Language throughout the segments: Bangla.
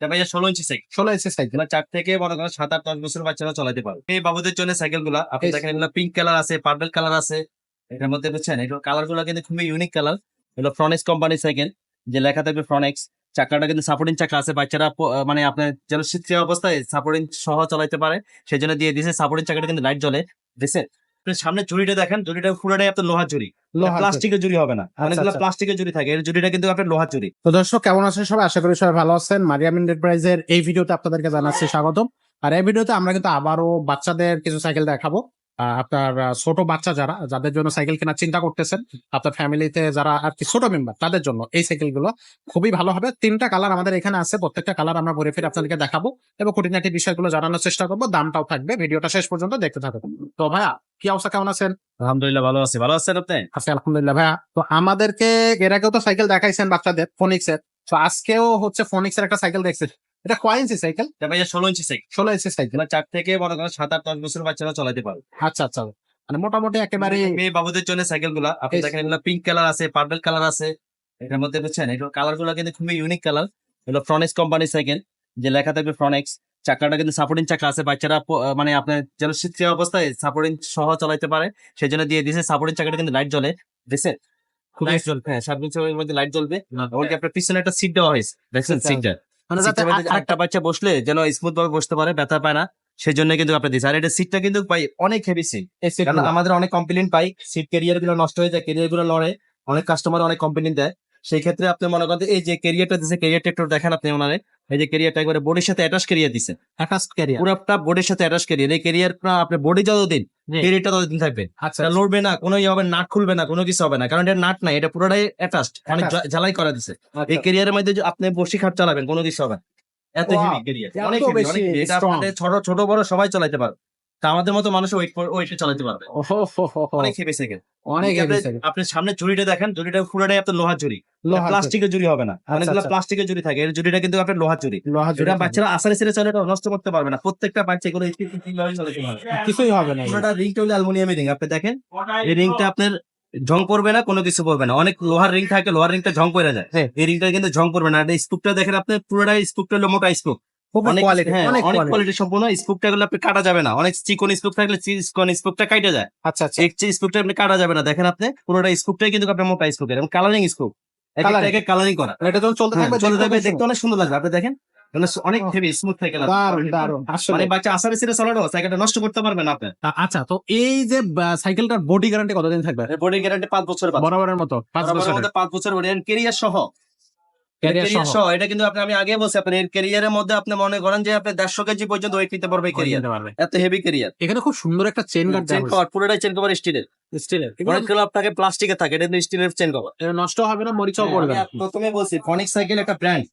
এটা ভাইয়া ষোলো ইঞ্চি সাইকেল ষোলো ইঞ্চি সাইকেল চার থেকে মনে করেন সাত আট দশ বছর বাচ্চারা চালাতে পারবে। এই বাবুদের জন্য সাইকেলগুলা আপনি দেখেন এগুলো পিঙ্ক কালার আছে পার্পল কালার আছে। এটার মধ্যে বুঝছেন? এগুলো কালারগুলো কিন্তু খুবই ইউনিক কালার এগুলো ফ্রনেক্স কোম্পানির সাইকেল যে লেখা থাকবে ফ্রনেক্স চাকাটা কিন্তু সাপোর্টিং চাকা আছে। বাচ্চারা মানে আপনার যেন শীতকালীন অবস্থায় সাপোর্টিং সহ চালাতে পারে সেই জন্য দিয়ে দিয়েছে। সাপোর্টিং চাকাটা কিন্তু লাইট জ্বলে দিছে আপনি সামনে জুড়িটা দেখেন জুড়িটা পুরোটাই আপনার লোহার জুড়ি প্লাস্টিকের জুড়ি হবে না। অনেকগুলো আচ্ছা। প্লাস্টিকের জুড়ি থাকে। এর জুড়িটা কিন্তু আপনার লোহার জুড়ি তো দর্শক কেমন আছেন সবাই? আশা করি সবাই ভালো আছেন। মারিয়াম এন্টারপ্রাইজের এই ভিডিওতে আপনাদেরকে জানাচ্ছি স্বাগতম। আর এই ভিডিওতে আমরা কিন্তু আবারও বাচ্চাদের কিছু সাইকেল দেখাবো। আপনার ছোট বাচ্চা যারা যাদের জন্য সাইকেল কেনার চিন্তা করতেছেন আপনার ফ্যামিলিতে যারা আর কি ছোট মেম্বার তাদের জন্য এই সাইকেলগুলো খুবই ভালো হবে। তিনটা কালার আমাদের এখানে আছে প্রত্যেকটা কালার আমরা ঘুরে ফিরে আপনাদেরকে দেখাবো এবং খুঁটিনাটি বিষয়গুলো জানানোর চেষ্টা করব দামটাও থাকবে। ভিডিওটা শেষ পর্যন্ত দেখতে থাকো তো ভাইয়া কি অবস্থা? কেমন আছেন? আলহামদুলিল্লাহ ভালো আছে। ভালো আছেন আপনি? আছি আলহামদুলিল্লাহ ভাইয়া। তো আমাদেরকে এর আগেও তো সাইকেল দেখাইছেন বাচ্চাদের ফোনিক্স এর তো আজকেও হচ্ছে ফোনিক্স এর একটা সাইকেল দেখছেন এটা কয় ইঞ্চি সাইকেল এটা ভাইয়া ষোলো ইঞ্চি সাইকেল ষোলো ইঞ্চি সাইকেল চার থেকে মনে করেন সাত আট দশ বছর বাচ্চারা চালাতে পারবে। আচ্ছা আচ্ছা। মানে মোটামুটি একেবারে মেয়ে বাবুদের জন্য সাইকেলগুলা আপনি দেখেন এগুলো পিঙ্ক কালার আছে পার্পল কালার আছে। এটার মধ্যে বুঝছেন? এগুলো কালারগুলো কিন্তু খুবই ইউনিক কালার এগুলো ফ্রনেক্স কোম্পানির সাইকেল যে লেখা থাকবে ফ্রনেক্স চাকাটা কিন্তু সাপোর্টিং চাকা আছে। বাচ্চারা মানে আপনার যেন শীতকালীন অবস্থায় সাপোর্টিং সহ চালাতে পারে সেই জন্য দিয়ে দিয়েছে। সাপোর্টিং চাকাটা কিন্তু লাইট জ্বলে দিছে লাইট জ্বলবে। হ্যাঁ সাত ইঞ্চের মধ্যে লাইট জ্বলবে। এমনকি আপনার পিছনে একটা সিট দেওয়া হয়েছে দেখছেন। সিটটা মানে যাতে আর- আরেকটা বাচ্চা বসলে যেন স্মুথ ভাবে বসতে পারে ব্যথা পায় না সেই জন্য কিন্তু আপনি দিচ্ছে আর এটা সিটটা কিন্তু ভাই অনেক হেভি সিট কারণ আমাদের অনেক কমপ্লেন পাই সিট ক্যারিয়ারগুলো নষ্ট হয়ে যায় ক্যারিয়ারগুলো লড়ে অনেক কাস্টমার অনেক কমপ্লেন দেয়। সেই ক্ষেত্রে আপনি মনে করেন এই যে ক্যারিয়ারটা দিচ্ছে ক্যারিয়ারটা একটু দেখেন আপনি ওনারে এই যে ক্যারিয়ারটা একবারে বডির সাথে অ্যাটাচ ক্যারিয়ার দিছে। Attached carrier। পুরোটা বডির সাথে অ্যাটাচ ক্যারিয়ার এই ক্যারিয়ার আপনার বডি যতদিন ক্যারিয়ারটা ততদিন থাকবে। আচ্ছা এটা লড়বে না কোনো ইয়ে হবে নাট খুলবে না কোনো কিছু হবে না। কারণ এটা নাট নাই এটা পুরোটাই অ্যাটাচড মানে। ঝালাই করা দিছে। এই কেরিয়ারের ক্যারিয়ারের মধ্যে আপনি বসি খাট চালাবেন কোনো কিছু হবে না। এত হেভি ক্যারিয়ার অনেক। এটা ছোট ছোট বড় সবাই চালাইতে পারবে। তা আমাদের মতো মানুষ ওয়েট ওয়েটে চালাতে পারবে। অনেক হেভি সাইকেল অনেক আপনি- আপনি সামনে জুড়িটা দেখেন জুড়িটা পুরোটাই আপনার লোহার জুড়ি প্লাস্টিকের জুড়ি হবে না। অনেকগুলো আচ্ছা। প্লাস্টিকের জুড়ি থাকে। এর জুড়িটা কিন্তু আপনার লোহার জুড়ি যেটা বাচ্চারা আসারে ছেড়ে চলে এটা নষ্ট করতে পারবে না। প্রত্যেকটা বাচ্চা এগুলো কিছুই হবে না। পুরোটা রিংটা হলো অ্যালুমিনিয়ামের রিং আপনি দেখেন এই রিংটা আপনার ঝং পড়বে না কোনো কিছু পড়বে না। অনেক লোহার রিং থাকে লোহার রিংটা ঝং পড়ে যায়। হ্যাঁ। এই রিংটা কিন্তু ঝং পড়বে না। স্পুকটা দেখেন আপনি পুরোটাই স্পুকটা হলো মোটা স্পুক অনেক কোয়ালিটি হ্যাঁ, সম্পূর্ণগুলো আপনি কাটা যাবে না। অনেক চিকন স্পুক থাকলে চিকন স্পুকটা কাটা যায়। আচ্ছা আচ্ছা। আপনি কাটা যাবে না। দেখেন আপনি পুরোটা স্পুকটাই কিন্তু আপনার মোটা স্পুকের এবং কালারিং কালারিং করা। এটা যখন চলতে হ্যাঁ, থাকবে দেখতে অনেক সুন্দর। লাগবে। আপনি দেখেন অনেক। হেভি স্মুথ আসলে মানে বাচ্চা আসারে ছেড়ে চালানো সাইকেলটা নষ্ট করতে পারবেন আপনি। আচ্ছা তো এই যে সাইকেলটার বডি গ্যারান্টি কতদিন থাকবে? বডি গ্যারান্টি পাঁচ বছর বরাবরের মতো পাঁচ বছরের। পাঁচ বছর বডি সহ ক্যারিয়ার সহ। এটা কিন্তু আপনি আমি আগে বলছি আপনার এর ক্যারিয়ারের মধ্যে আপনি মনে করেন যে আপনি দেড়শো কেজি পর্যন্ত ওয়েট নিতে পারবে ক্যারিয়ার এত হেভি ক্যারিয়ার এখানে খুব সুন্দর একটা চেন গার্ড চেন কভার পুরোটাই চেন কভার স্টিলের স্টিলের ক্লাব আপনাকে প্লাস্টিকের থাকে এটা কিন্তু স্টিলের চেন কভার নষ্ট হবে না মরিচাও পড়বে না। প্রথমে বলছি ফনিক সাইকেল একটা ব্র্যান্ড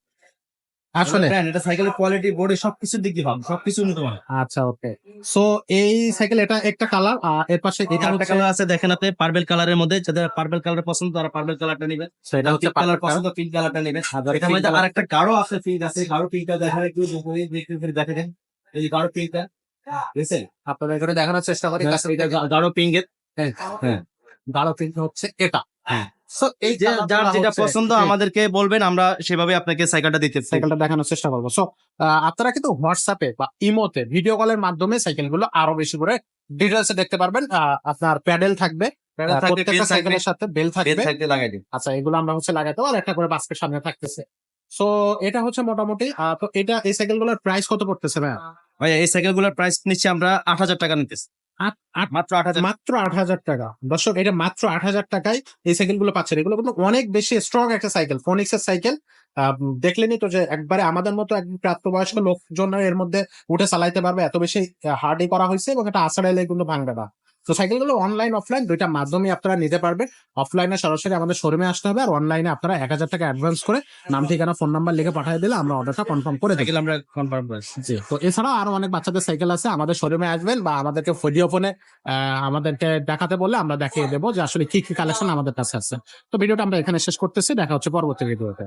আসলে এটা সাইকেলের কোয়ালিটি বডি সবকিছু দিক দিয়ে হবে সবকিছু উন্নত মানের। আচ্ছা ওকে সো এই সাইকেল এটা একটা কালারের পাশে এটা এটা একটা কালার আছে দেখেন আপনি পার্পল কালারের মধ্যে যাদের পার্পল কালার পছন্দ তারা পার্পল কালারটা নেবে। So, এটা হচ্ছে পিঙ্ক কালার পছন্দ পিঙ্ক কালারটা নেবে। color। এটার মধ্যে আর একটা গাঢ় আছে পিঙ্ক আছে গাঢ় পিঙ্কটা দেখার একটু দেখে দেখে দেখে দেন এই গাঢ় পিঙ্কটা বুঝছেন? আপনাদের করে দেখানোর চেষ্টা করি হ্যাঁ, এটা গাঢ় পিঙ্কের গাঢ় প্রিন্ট হচ্ছে এটা। হ্যাঁ। সো এই যে colourটা যার যেটা পছন্দ আমাদেরকে বলবেন আমরা সেভাবে আপনাকে সাইকেলটা দিতে সাইকেলটা দেখানোর চেষ্টা করব। সো আপনারা কিন্তু হোয়াটসঅ্যাপে বা ইমোতে ভিডিও কলের মাধ্যমে সাইকেলগুলো আরও বেশি করে ডিটেলসে দেখতে পারবেন। আপনার প্যাডেল থাকবে। প্রত্যেকটা সাইকেলের সাথে বেল থাকবে। আচ্ছা এগুলো আমরা হচ্ছে লাগাতে আর একটা করে বাস্কের সামনে থাকতেছে। সো এটা হচ্ছে মোটামুটি তো এটা এই সাইকেলগুলোর প্রাইস কত পড়তেছে ভাই ভাইয়া এই সাইকেলগুলোর প্রাইস নিচ্ছি আমরা আট হাজার টাকা নিতেছি। মাত্র আট হাজার। মাত্র আট হাজার টাকা। দর্শক এটা মাত্র আট হাজার টাকায় এই সাইকেলগুলো পাচ্ছেন। এগুলো কিন্তু অনেক বেশি স্ট্রং একটা সাইকেল ফোনিক্স এর সাইকেল দেখলেনি তো যে একবারে আমাদের মতো এক প্রাপ্তবয়স্ক লোকজন এর মধ্যে উঠে চালাইতে পারবে এত বেশি হার্ডই করা হয়েছে এবং এটা আসাড়াইলে কিন্তু ভাঙবে না। তো সাইকেলগুলো অনলাইন অফলাইন দুইটা মাধ্যমে আপনারা নিতে পারবেন। অফলাইনে সরাসরি আমাদের শোরুমে আসতে হবে আর অনলাইনে আপনারা এক হাজার টাকা অ্যাডভান্স করে নাম ঠিকানা ফোন নাম্বার লিখে পাঠিয়ে দিলে আমরা অর্ডারটা কনফার্ম করে সাইকেল আমরা কনফার্ম করেছি জি তো এছাড়াও আরও অনেক বাচ্চাদের সাইকেল আছে। আমাদের শোরুমে আসবেন বা আমাদেরকে ভিডিও ফোনে আমাদেরকে দেখাতে বললে আমরা দেখিয়ে দেবো যে আসলে কি কি কালেকশন আমাদের কাছে আছে। তো ভিডিওটা আমরা এখানে শেষ করতেছি। দেখা হচ্ছে পরবর্তী ভিডিওতে